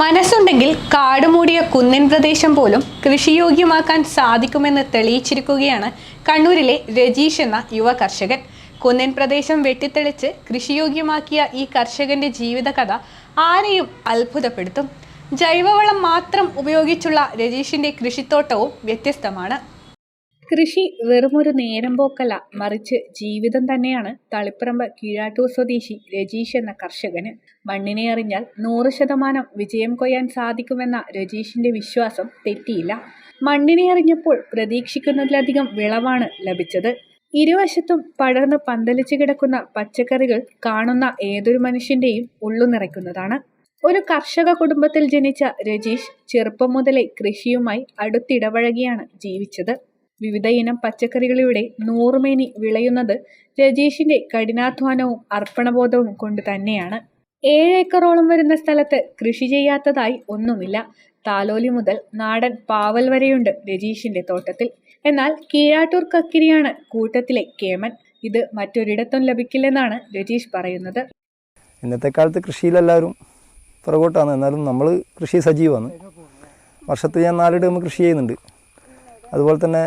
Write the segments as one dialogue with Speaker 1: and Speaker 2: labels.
Speaker 1: മനസ്സുണ്ടെങ്കിൽ കാടുമൂടിയ കുന്നിൻ പ്രദേശം പോലും കൃഷിയോഗ്യമാക്കാൻ സാധിക്കുമെന്ന് തെളിയിച്ചിരിക്കുകയാണ് കണ്ണൂരിലെ രജീഷ് എന്ന യുവ കർഷകൻ. കുന്നിൻ പ്രദേശം വെട്ടിത്തെളിച്ച് കൃഷിയോഗ്യമാക്കിയ ഈ കർഷകന്റെ ജീവിതകഥ ആരെയും അത്ഭുതപ്പെടുത്തും. ജൈവവളം മാത്രം ഉപയോഗിച്ചുള്ള രജീഷിന്റെ കൃഷിത്തോട്ടവും വ്യത്യസ്തമാണ്. കൃഷി വെറുമൊരു നേരം പോക്കല്ല മറിച്ച് ജീവിതം തന്നെയാണ് തളിപ്പറമ്പ് കീഴാട്ടൂർ സ്വദേശി രജീഷ് എന്ന കർഷകന്. മണ്ണിനെ അറിഞ്ഞാൽ നൂറ് ശതമാനം വിജയം കൊയ്യാൻ സാധിക്കുമെന്ന രജീഷിന്റെ വിശ്വാസം തെറ്റിയില്ല. മണ്ണിനെ അറിഞ്ഞപ്പോൾ പ്രതീക്ഷിക്കുന്നതിലധികം വിളവാണ് ലഭിച്ചത്. ഇരുവശത്തും പടർന്ന് പന്തലിച്ച് കിടക്കുന്ന പച്ചക്കറികൾ കാണുന്ന ഏതൊരു മനുഷ്യന്റെയും ഉള്ളു നിറയ്ക്കുന്നതാണ്. ഒരു കർഷക കുടുംബത്തിൽ ജനിച്ച രജീഷ് ചെറുപ്പം മുതലേ കൃഷിയുമായി അടുത്തിടപഴകിയാണ് ജീവിച്ചത്. വിവിധ ഇനം പച്ചക്കറികളിവിടെ നൂറുമേനി വിളയുന്നത് രജീഷിന്റെ കഠിനാധ്വാനവും അർപ്പണബോധവും കൊണ്ട് തന്നെയാണ്. ഏഴ് ഏക്കറോളം വരുന്ന സ്ഥലത്ത് കൃഷി ചെയ്യാത്തതായി ഒന്നുമില്ല. താലോലി മുതൽ നാടൻ പാവൽ വരെയുണ്ട് രജീഷിന്റെ തോട്ടത്തിൽ. എന്നാൽ കീഴാട്ടൂർ കക്കിരിയാണ് കൂട്ടത്തിലെ കേമൻ. ഇത് മറ്റൊരിടത്തും ലഭിക്കില്ലെന്നാണ് രജീഷ് പറയുന്നത്.
Speaker 2: ഇന്നത്തെ കാലത്ത് കൃഷിയിലെല്ലാവരും പുറകോട്ടാണ്. എന്നാലും നമ്മൾ കൃഷി സജീവമാണ്. വർഷത്തിൽ ഞാൻ നാലിടം കൃഷി ചെയ്യുന്നുണ്ട്. അതുപോലെ തന്നെ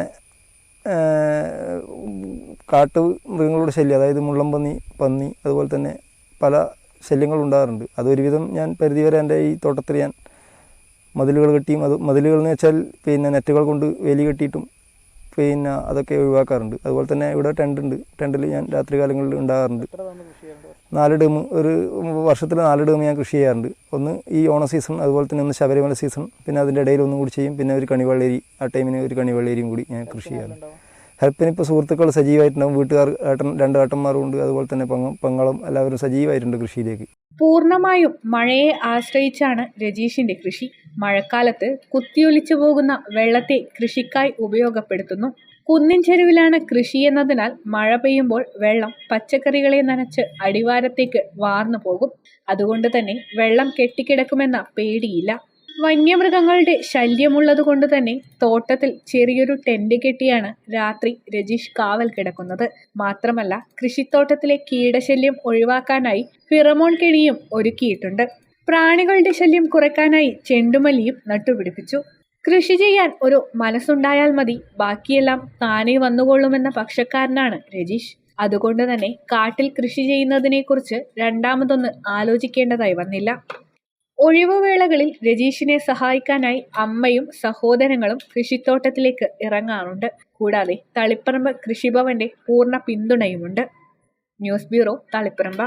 Speaker 2: കാട്ടു മൃഗങ്ങളുടെ ശല്യം അതായത് മുള്ളംപന്നി പന്നി അതുപോലെ തന്നെ പല ശല്യങ്ങളും ഉണ്ടാകാറുണ്ട്. അതൊരുവിധം ഞാൻ പരിധിവരെ എന്റെ ഈ തോട്ടത്തിൽ ഞാൻ മതിലുകൾ കെട്ടിയും അത് മതിലുകൾ എന്ന് വെച്ചാൽ പിന്നെ നെറ്റുകൾ കൊണ്ട് വേലി കെട്ടിയിട്ടും പിന്നെ അതൊക്കെ ഒഴിവാക്കാറുണ്ട്. അതുപോലെ തന്നെ ഇവിടെ ടെന്റ് ഉണ്ട്. ടെന്റിൽ ഞാൻ രാത്രി കാലങ്ങളിൽ ഉണ്ടാകാറുണ്ട് നാല് ഡേം ഒരു വർഷത്തിൽ നാല് ഡേം ഞാൻ കൃഷി ചെയ്യാറുണ്ട്. ഒന്ന് ഈ ഓണ സീസൺ അതുപോലെ തന്നെ ഒന്ന് ശബരിമല സീസൺ പിന്നെ അതിന്റെ ഇടയിൽ ഒന്നും കൂടി ചെയ്യും. പിന്നെ ഒരു കണിവള്ളേരി ആ ടൈമിന് ഒരു കണിവള്ളേരിയും കൂടി ഞാൻ കൃഷി ചെയ്യാറുണ്ട്. ഹെൽപ്പിന് ഇപ്പോൾ സുഹൃത്തുക്കൾ സജീവമായിട്ടുണ്ടാവും വീട്ടുകാർ ഏട്ടൻ രണ്ട് ഏട്ടന്മാരും ഉണ്ട്. അതുപോലെ തന്നെ പങ്ങളും എല്ലാവരും സജീവമായിട്ടുണ്ട് കൃഷിയിലേക്ക്.
Speaker 1: പൂർണമായും മഴയെ ആശ്രയിച്ചാണ് രജീഷിന്റെ കൃഷി. മഴക്കാലത്ത് കുത്തിയൊലിച്ചു പോകുന്ന വെള്ളത്തെ കൃഷിക്കായി ഉപയോഗപ്പെടുത്തുന്നു കുന്നിൻ ചെരുവിലാണ് കൃഷി എന്നതിനാൽ മഴ പെയ്യുമ്പോൾ വെള്ളം പച്ചക്കറികളെ നനച്ച് അടിവാരത്തേക്ക് വാർന്നു പോകും. അതുകൊണ്ട് തന്നെ വെള്ളം കെട്ടിക്കിടക്കുമെന്ന പേടിയില്ല. വന്യമൃഗങ്ങളുടെ ശല്യമുള്ളത് കൊണ്ട് തന്നെ തോട്ടത്തിൽ ചെറിയൊരു ടെന്റ് കെട്ടിയാണ് രാത്രി രജീഷ് കാവൽ കിടക്കുന്നത്. മാത്രമല്ല കൃഷിത്തോട്ടത്തിലെ കീടശല്യം ഒഴിവാക്കാനായി ഫിറമോൺ കെണിയും ഒരുക്കിയിട്ടുണ്ട്. പ്രാണികളുടെ ശല്യം കുറയ്ക്കാനായി ചെണ്ടുമല്ലിയും നട്ടുപിടിപ്പിച്ചു. കൃഷി ചെയ്യാൻ ഒരു മനസ്സുണ്ടായാൽ മതി. ബാക്കിയെല്ലാം താനേ വന്നുകൊള്ളുമെന്ന പക്ഷക്കാരനാണ് രജീഷ്. അതുകൊണ്ട് തന്നെ കാട്ടിൽ കൃഷി ചെയ്യുന്നതിനെക്കുറിച്ച് രണ്ടാമതൊന്ന് ആലോചിക്കേണ്ടതായി വന്നില്ല. ഒഴിവുവേളകളിൽ രജീഷിനെ സഹായിക്കാനായി അമ്മയും സഹോദരങ്ങളും കൃഷിത്തോട്ടത്തിലേക്ക് ഇറങ്ങാറുണ്ട്. കൂടാതെ തളിപ്പറമ്പ് കൃഷിഭവന്റെ പൂർണ പിന്തുണയുമുണ്ട്. News bureau Taliparamba.